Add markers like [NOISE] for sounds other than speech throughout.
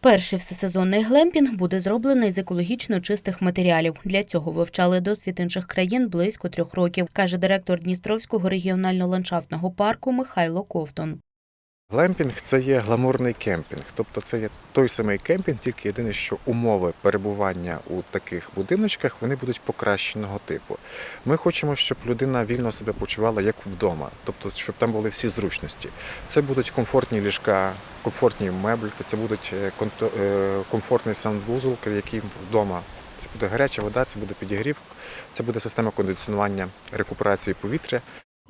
Перший всесезонний глемпінг буде зроблений з екологічно чистих матеріалів. Для цього вивчали досвід інших країн близько трьох років, каже директор Дністровського регіонально-ландшафтного парку Михайло Ковтун. Глемпінг це є гламурний кемпінг, тобто це є той самий кемпінг, тільки єдине, що умови перебування у таких будиночках вони будуть покращеного типу. Ми хочемо, щоб людина вільно себе почувала як вдома, тобто щоб там були всі зручності. Це будуть комфортні ліжка, комфортні меблики, це будуть е, е, комфортний санвузол, який вдома. Це буде гаряча вода, це буде підігрів, це буде система кондиціонування рекуперації повітря.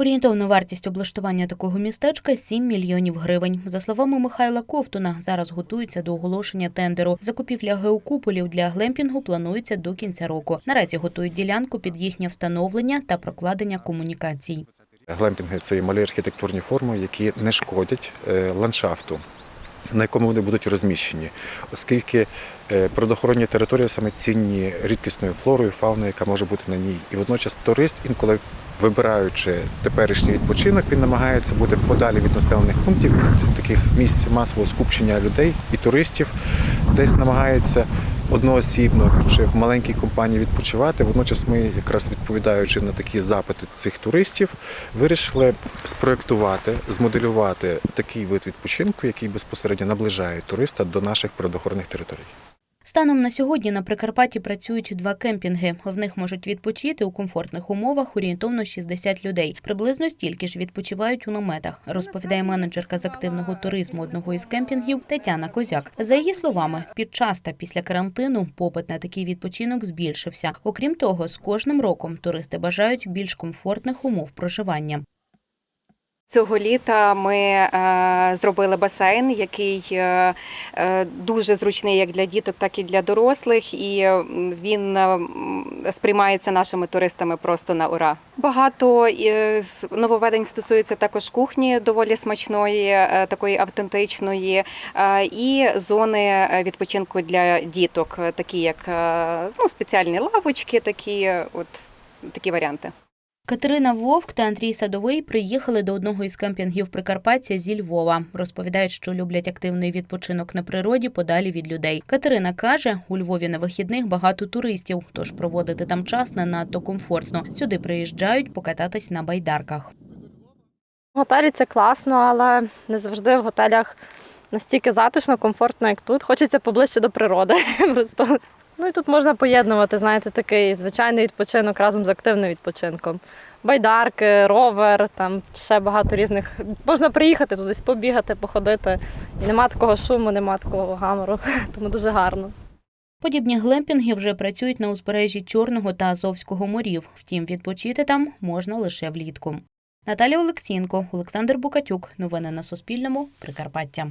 Орієнтовна вартість облаштування такого містечка 7 мільйонів гривень. За словами Михайла Ковтуна, зараз готуються до оголошення тендеру. Закупівля геокуполів для глемпінгу планується до кінця року. Наразі готують ділянку під їхнє встановлення та прокладення комунікацій. Глемпінги це малі архітектурні форми, які не шкодять е, ландшафту, на якому вони будуть розміщені, оскільки е, природоохоронні території саме цінні рідкісною флорою, фауною, яка може бути на ній. І водночас турист, інколи вибираючи теперішній відпочинок, він намагається бути подалі від населених пунктів, від таких місць масового скупчення людей і туристів, десь намагається одноосібно чи в маленькій компанії відпочивати. Водночас ми, якраз відповідаючи на такі запити цих туристів, вирішили спроектувати, змоделювати такий вид відпочинку, який безпосередньо наближає туриста до наших природоохоронних територій. Станом на сьогодні на Прикарпатті працюють два кемпінги. В них можуть відпочити у комфортних умовах орієнтовно 60 людей. Приблизно стільки ж відпочивають у наметах, розповідає менеджерка з активного туризму одного із кемпінгів Тетяна Козяк. За її словами, під час та після карантину попит на такий відпочинок збільшився. Окрім того, з кожним роком туристи бажають більш комфортних умов проживання. Цього літа ми е, зробили басейн, який е, е, дуже зручний як для діток, так і для дорослих, і він сприймається нашими туристами просто на ура. Багато нововведень стосується також кухні, доволі смачної, такої автентичної, і зони відпочинку для діток, такі як ну, спеціальні лавочки, такі, от такі варіанти. Катерина Вовк та Андрій Садовий приїхали до одного із кемпінгів Прикарпаття зі Львова. Розповідають, що люблять активний відпочинок на природі подалі від людей. Катерина каже, у Львові на вихідних багато туристів, тож проводити там час не надто комфортно. Сюди приїжджають покататись на байдарках. Готелі це класно, але не завжди в готелях настільки затишно, комфортно, як тут. Хочеться поближче до природи. [LAUGHS] Просто. Ну і тут можна поєднувати, знаєте, такий звичайний відпочинок разом з активним відпочинком. Байдарки, ровер, там ще багато різних. Можна приїхати туди, побігати, походити. І нема такого шуму, нема такого гамору, [LAUGHS] тому дуже гарно. Подібні глемпінги вже працюють на узбережжі Чорного та Азовського морів. Втім, відпочити там можна лише влітку. Наталя Олексієнко, Олександр Букатюк. Новини на Суспільному. Прикарпаття.